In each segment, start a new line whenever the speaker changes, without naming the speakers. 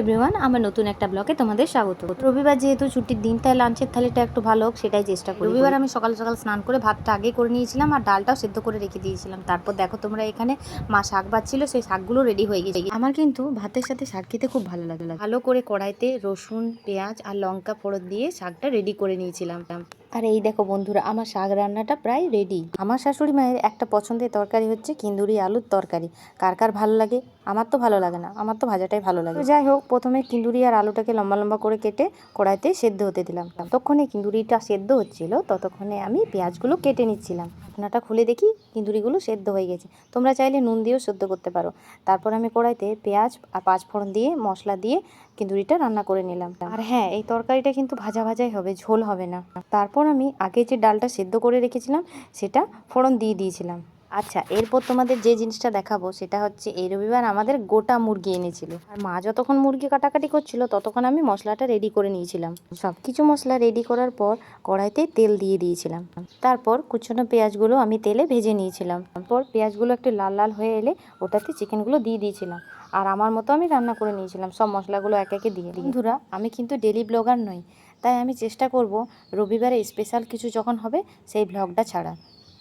Everyone আমার নতুন একটা ব্লগে তোমাদের স্বাগত। রবিবার যেহেতু ছুটির দিন, তাই লাঞ্চের থালিটা একটু ভালো হোক, সেটাই চেষ্টা করি। রবিবার আমি সকাল সকাল স্নান করে ভাতটা আগে করে নিয়েছিলাম আর ডালটাও সেদ্ধ করে রেখে দিয়েছিলাম। তারপর দেখো তোমরা এখানে মা শাক বাচ্ছিল, সেই শাকগুলো রেডি হয়ে গেছে। আমার কিন্তু ভাতের সাথে শাক খেতে খুব ভালো লাগে। ভালো করে কড়াইতে রসুন, পেঁয়াজ আর লঙ্কা ফোড়ন দিয়ে শাকটা রেডি করে নিয়েছিলাম। আর এই দেখো বন্ধুরা, আমার শাক রান্নাটা প্রায় রেডি আমার শাশুড়ি মায়ের একটা পছন্দের তরকারি হচ্ছে কিন্দুরি আলুর তরকারি। কার কার ভালো লাগে? আমার তো ভালো লাগে না। আমার তো ভাজাটাই ভালো লাগে। যাই হোক প্রথমে কিন্দুরি আর আলুটাকে লম্বা লম্বা করে কেটে কড়াইতে সেদ্ধ হতে দিলাম। ততক্ষণে কিন্দুরিটা সেদ্ধ হচ্ছিল, ততক্ষণে আমি পেঁয়াজগুলো কেটে নিচ্ছিলাম। ঢাকনাটা খুলে দেখি কিন্দুরিগুলো সেদ্ধ হয়ে গেছে। তোমরা চাইলে নুন দিয়েও সেদ্ধ করতে পারো। তারপর আমি কড়াইতে পেঁয়াজ আর পাঁচ ফোড়ন দিয়ে মশলা দিয়ে কিন্দুরিটা রান্না করে নিলাম। আর হ্যাঁ এই তরকারিটা কিন্তু ভাজা ভাজাই হবে, ঝোল হবে না। তারপর আমি আগে যে ডালটা সেদ্ধ করে রেখেছিলাম, সেটা ফোড়ন দিয়ে দিয়েছিলাম। আচ্ছা এরপর তোমাদের যে জিনিসটা দেখাবো সেটা হচ্ছে এই রবিবার আমাদের গোটা মুরগি এনেছিল। আর মা যতক্ষণ মুরগি কাটাকাটি করছিল ততক্ষণ আমি মশলাটা রেডি করে নিয়েছিলাম। সব কিছু মশলা রেডি করার পর কড়াইতে তেল দিয়ে দিয়েছিলাম। তারপর কুচনো পেঁয়াজগুলো আমি তেলে ভেজে নিয়েছিলাম। তারপর পেঁয়াজগুলো একটু লাল লাল হয়ে এলে ওটাতে চিকেনগুলো দিয়ে দিয়েছিলাম। আর আমার মতো আমি রান্না করে নিয়েছিলাম, সব মশলাগুলো এক একে দিয়ে বন্ধুরা, আমি কিন্তু ডেলি ব্লগার নই, তাই আমি চেষ্টা করব রবিবারে স্পেশাল কিছু যখন হবে সেই ব্লগটা ছাড়া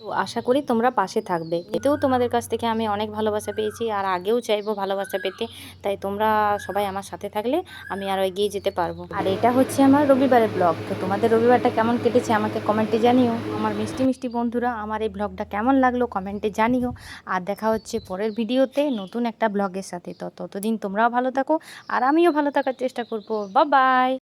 তো আশা করি তোমরা পাশে থাকবে। এতেও তোমাদের কাছ থেকে আমি অনেক ভালোবাসা পেয়েছি আর আগেও চাইব ভালোবাসা পেতে। তাই তোমরা সবাই আমার সাথে থাকলে আমি আরও এগিয়ে যেতে পারব। আর এটা হচ্ছে আমার রবিবারের ব্লগ তো তোমাদের রবিবারটা কেমন কেটেছে আমাকে কমেন্টে জানিও। আমার মিষ্টি মিষ্টি বন্ধুরা, আমার এই ব্লগটা কেমন লাগল কমেন্টে জানিও। আর দেখা হচ্ছে পরের ভিডিওতে নতুন একটা ব্লগের সাথে। তো ততদিন তোমরাও ভালো থাকো। আর আমিও ভালো থাকার চেষ্টা করব। বা বাই